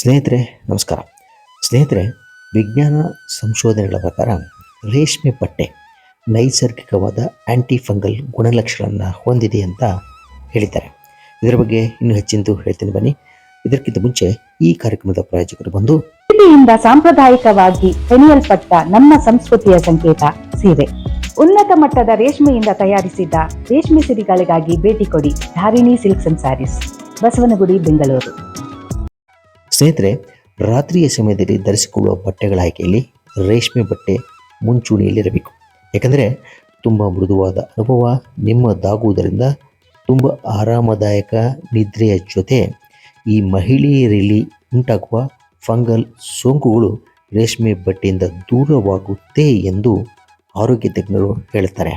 ಸ್ನೇಹಿತರೆ, ನಮಸ್ಕಾರ. ಸ್ನೇಹಿತರೆ, ವಿಜ್ಞಾನ ಸಂಶೋಧನೆಗಳ ಪ್ರಕಾರ ರೇಷ್ಮೆ ಬಟ್ಟೆ ನೈಸರ್ಗಿಕವಾದ ಆಂಟಿ ಫಂಗಲ್ ಗುಣಲಕ್ಷಣವನ್ನು ಹೊಂದಿದೆ ಅಂತ ಹೇಳಿದ್ದಾರೆ. ಇದರ ಬಗ್ಗೆ ಇನ್ನೂ ಹೆಚ್ಚಿಂದು ಹೇಳ್ತೀನಿ ಬನ್ನಿ. ಇದಕ್ಕಿಂತ ಮುಂಚೆ ಈ ಕಾರ್ಯಕ್ರಮದ ಪ್ರಾಯೋಜಕರು ಬಂದು ಇಲ್ಲಿಯಿಂದ ಸಾಂಪ್ರದಾಯಿಕವಾಗಿ ಹೆಣಿಯಲ್ಪಟ್ಟ ನಮ್ಮ ಸಂಸ್ಕೃತಿಯ ಸಂಕೇತ, ಸೀರೆ. ಉನ್ನತ ಮಟ್ಟದ ರೇಷ್ಮೆಯಿಂದ ತಯಾರಿಸಿದ ರೇಷ್ಮೆ ಸಿರಿಗಳಿಗಾಗಿ ಭೇಟಿ ಕೊಡಿ Dharini silks and sarees, Basavanagudi, Bengaluru. ಸ್ನೇಹಿತರೆ, ರಾತ್ರಿಯ ಸಮಯದಲ್ಲಿ ಧರಿಸಿಕೊಳ್ಳುವ ಬಟ್ಟೆಗಳ ಆಯ್ಕೆಯಲ್ಲಿ ರೇಷ್ಮೆ ಬಟ್ಟೆ ಮುಂಚೂಣಿಯಲ್ಲಿರಬೇಕು ಯಾಕಂದರೆ ತುಂಬ ಮೃದುವಾದ ಅನುಭವ ನಿಮ್ಮದಾಗುವುದರಿಂದ ತುಂಬ ಆರಾಮದಾಯಕ ನಿದ್ರೆಯ ಜೊತೆ ಈ ಮಹಿಳೆಯರಲ್ಲಿ ಉಂಟಾಗುವ ಫಂಗಲ್ ಸೋಂಕುಗಳು ರೇಷ್ಮೆ ಬಟ್ಟೆಯಿಂದ ದೂರವಾಗುತ್ತೆ ಎಂದು ಆರೋಗ್ಯ ತಜ್ಞರು ಹೇಳುತ್ತಾರೆ.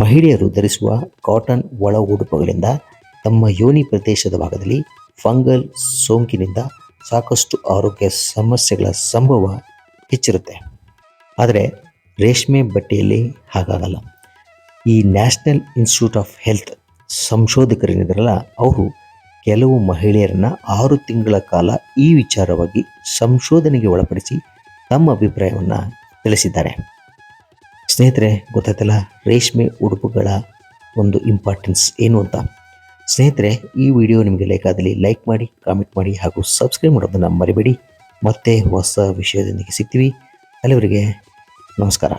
ಮಹಿಳೆಯರು ಧರಿಸುವ ಕಾಟನ್ ಒಳ ಉಡುಪುಗಳಿಂದ ತಮ್ಮ ಯೋನಿ ಪ್ರದೇಶದ ಭಾಗದಲ್ಲಿ ಫಂಗಲ್ ಸೋಂಕಿನಿಂದ ಸಾಕಷ್ಟು ಆರೋಗ್ಯ ಸಮಸ್ಯೆಗಳ ಸಂಭವ ಹೆಚ್ಚಿರುತ್ತೆ. ಆದರೆ ರೇಷ್ಮೆ ಬಟ್ಟೆಯಲ್ಲಿ ಹಾಗಾಗಲ್ಲ. ಈ ನ್ಯಾಷನಲ್ ಇನ್ಸ್ಟಿಟ್ಯೂಟ್ ಆಫ್ ಹೆಲ್ತ್ ಸಂಶೋಧಕರೇನಿದ್ರಲ್ಲ ಅವರು ಕೆಲವು ಮಹಿಳೆಯರನ್ನ ಆರು ತಿಂಗಳ ಕಾಲ ಈ ವಿಚಾರವಾಗಿ ಸಂಶೋಧನೆಗೆ ಒಳಪಡಿಸಿ ತಮ್ಮ ಅಭಿಪ್ರಾಯವನ್ನು ತಿಳಿಸಿದ್ದಾರೆ. ಸ್ನೇಹಿತರೆ, ಗೊತ್ತಾಯ್ತಲ್ಲ, ರೇಷ್ಮೆ ಉಡುಪುಗಳ ಒಂದು ಇಂಪಾರ್ಟೆನ್ಸ್ ಏನು ಅಂತ? ಸ್ನೇಹಿತರೆ, ಈ ವಿಡಿಯೋ ನಿಮಗೆ ಲೈಕ್ ಆದಲ್ಲಿ ಲೈಕ್ ಮಾಡಿ ಕಾಮೆಂಟ್ ಮಾಡಿ ಹಾಗೂ ಸಬ್ಸ್ಕ್ರೈಬ್ ಮಾಡೋದನ್ನು ಮರಿಬೇಡಿ. ಮತ್ತೆ ಹೊಸ ವಿಷಯದೊಂದಿಗೆ ಸಿಗ್ತೀವಿ. ಅಲ್ಲಿವರೆಗೆ ನಮಸ್ಕಾರ.